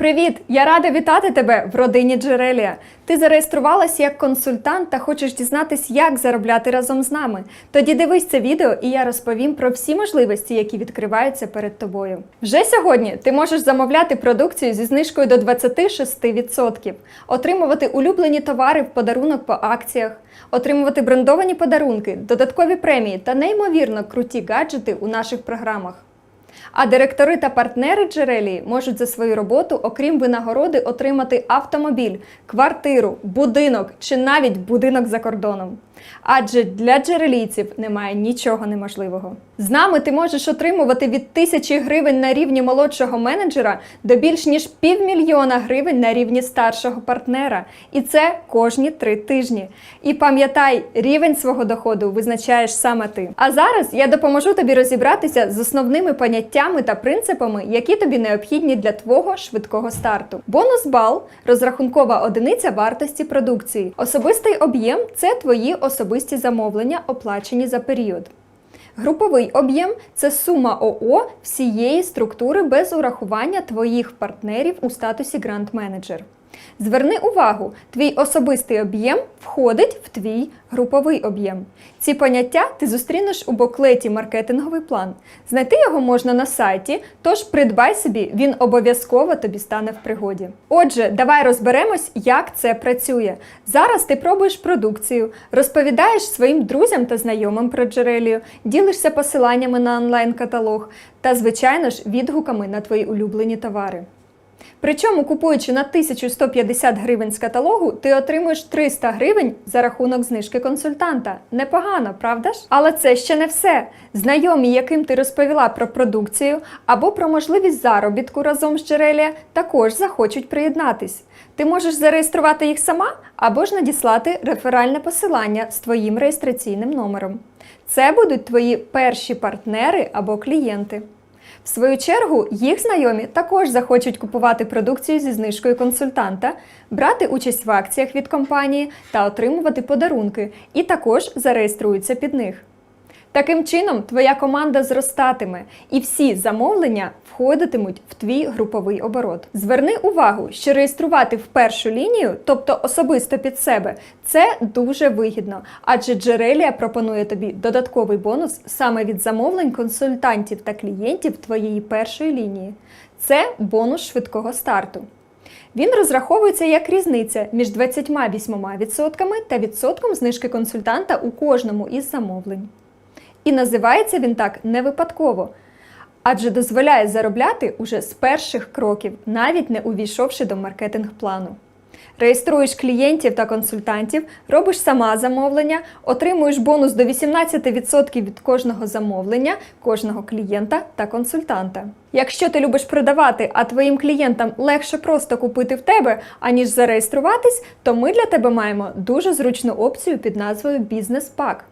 Привіт! Я рада вітати тебе в родині Джерелія. Ти зареєструвалася як консультант та хочеш дізнатись, як заробляти разом з нами. Тоді дивись це відео, і я розповім про всі можливості, які відкриваються перед тобою. Вже сьогодні ти можеш замовляти продукцію зі знижкою до 26%, отримувати улюблені товари в подарунок по акціях, отримувати брендовані подарунки, додаткові премії та неймовірно круті гаджети у наших програмах. А директори та партнери джерелі можуть за свою роботу, окрім винагороди, отримати автомобіль, квартиру, будинок чи навіть будинок за кордоном. Адже для джерелійців немає нічого неможливого. З нами ти можеш отримувати від тисячі гривень на рівні молодшого менеджера до більш ніж півмільйона гривень на рівні старшого партнера. І це кожні три тижні. І пам'ятай, рівень свого доходу визначаєш саме ти. А зараз я допоможу тобі розібратися з основними поняттями та принципами, які тобі необхідні для твого швидкого старту. Бонус бал розрахункова одиниця вартості продукції. Особистий об'єм це твої особисті замовлення, оплачені за період. Груповий об'єм це сума ОО всієї структури без урахування твоїх партнерів у статусі грант-менеджер. Зверни увагу, твій особистий об'єм входить в твій груповий об'єм. Ці поняття ти зустрінеш у буклеті Маркетинговий план. Знайти його можна на сайті, тож придбай собі, він обов'язково тобі стане в пригоді. Отже, давай розберемось, як це працює. Зараз ти пробуєш продукцію, розповідаєш своїм друзям та знайомим про джерелію, ділишся посиланнями на онлайн-каталог та, звичайно ж, відгуками на твої улюблені товари. Причому, купуючи на 1150 гривень з каталогу, ти отримуєш 300 гривень за рахунок знижки консультанта. Непогано, правда ж? Але це ще не все. Знайомі, яким ти розповіла про продукцію або про можливість заробітку разом з Джерелія, також захочуть приєднатись. Ти можеш зареєструвати їх сама або ж надіслати реферальне посилання з твоїм реєстраційним номером. Це будуть твої перші партнери або клієнти. В свою чергу, їх знайомі також захочуть купувати продукцію зі знижкою консультанта, брати участь в акціях від компанії та отримувати подарунки, і також зареєструються під них. Таким чином, твоя команда зростатиме, і всі замовлення входитимуть в твій груповий оборот. Зверни увагу, що реєструвати в першу лінію, тобто особисто під себе, це дуже вигідно, адже Джерелія пропонує тобі додатковий бонус саме від замовлень консультантів та клієнтів твоєї першої лінії. Це бонус швидкого старту. Він розраховується як різниця між 28% та відсотком знижки консультанта у кожному із замовлень. І називається він так не випадково, адже дозволяє заробляти уже з перших кроків, навіть не увійшовши до маркетинг-плану. Реєструєш клієнтів та консультантів, робиш сама замовлення, отримуєш бонус до 18% від кожного замовлення, кожного клієнта та консультанта. Якщо ти любиш продавати, а твоїм клієнтам легше просто купити в тебе, аніж зареєструватись, то ми для тебе маємо дуже зручну опцію під назвою Бізнес-пак.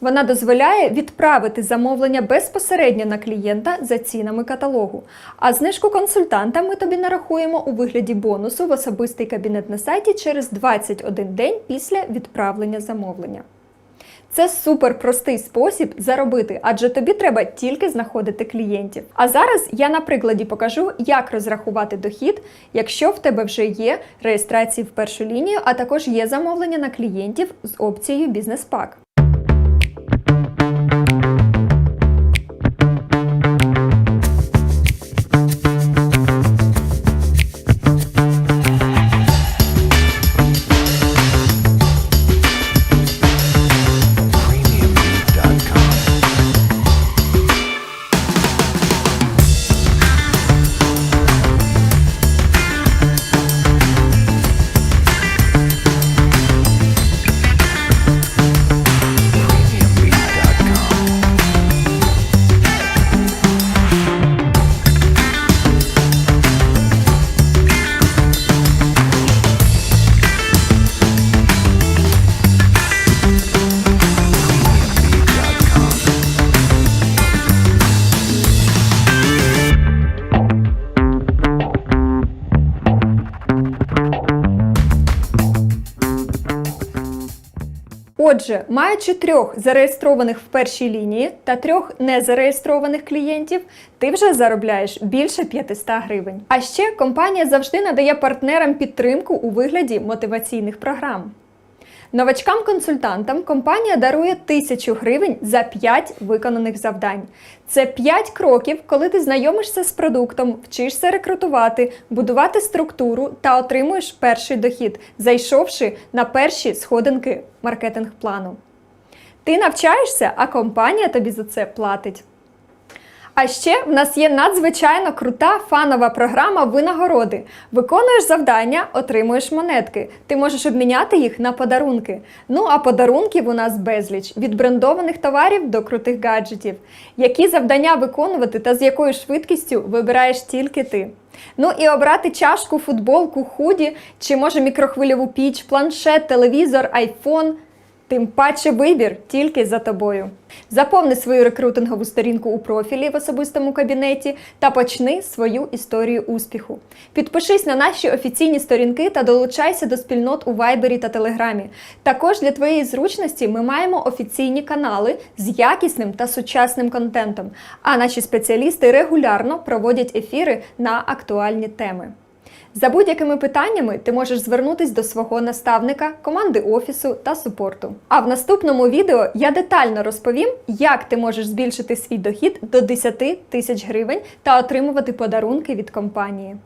Вона дозволяє відправити замовлення безпосередньо на клієнта за цінами каталогу. А знижку консультанта ми тобі нарахуємо у вигляді бонусу в особистий кабінет на сайті через 21 день після відправлення замовлення. Це супер простий спосіб заробити, адже тобі треба тільки знаходити клієнтів. А зараз я на прикладі покажу, як розрахувати дохід, якщо в тебе вже є реєстрації в першу лінію, а також є замовлення на клієнтів з опцією бізнес-пак. Отже, маючи трьох зареєстрованих в першій лінії та трьох незареєстрованих клієнтів, ти вже заробляєш більше 500 гривень. А ще компанія завжди надає партнерам підтримку у вигляді мотиваційних програм. Новачкам-консультантам компанія дарує 1000 гривень за 5 виконаних завдань. Це 5 кроків, коли ти знайомишся з продуктом, вчишся рекрутувати, будувати структуру та отримуєш перший дохід, зайшовши на перші сходинки маркетинг-плану. Ти навчаєшся, а компанія тобі за це платить. А ще в нас є надзвичайно крута фанова програма винагороди. Виконуєш завдання, отримуєш монетки. Ти можеш обміняти їх на подарунки. Ну а подарунків у нас безліч від брендованих товарів до крутих гаджетів. Які завдання виконувати та з якою швидкістю вибираєш тільки ти. Ну і обрати чашку, футболку, худі чи може мікрохвильову піч, планшет, телевізор, айфон. Тим паче вибір тільки за тобою. Заповни свою рекрутингову сторінку у профілі в особистому кабінеті та почни свою історію успіху. Підпишись на наші офіційні сторінки та долучайся до спільнот у Вайбері та Телеграмі. Також для твоєї зручності ми маємо офіційні канали з якісним та сучасним контентом. А наші спеціалісти регулярно проводять ефіри на актуальні теми. За будь-якими питаннями ти можеш звернутися до свого наставника, команди офісу та супорту. А в наступному відео я детально розповім, як ти можеш збільшити свій дохід до 10 тисяч гривень та отримувати подарунки від компанії.